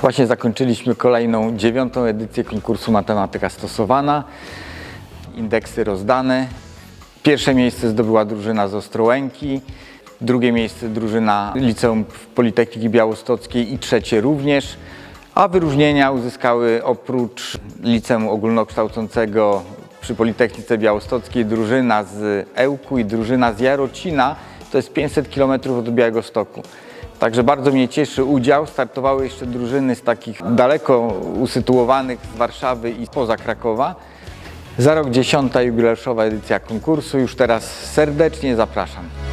Właśnie zakończyliśmy kolejną, dziewiątą edycję konkursu Matematyka Stosowana. Indeksy rozdane. Pierwsze miejsce zdobyła drużyna z Ostrołęki, drugie miejsce drużyna Liceum Politechniki Białostockiej i trzecie również. A wyróżnienia uzyskały oprócz Liceum Ogólnokształcącego przy Politechnice Białostockiej drużyna z Ełku i drużyna z Jarocina. To jest 500 km od Białegostoku. Także bardzo mnie cieszy udział. Startowały jeszcze drużyny z takich daleko usytuowanych z Warszawy i spoza Krakowa. Za rok dziesiąta jubileuszowa edycja konkursu. Już teraz serdecznie zapraszam.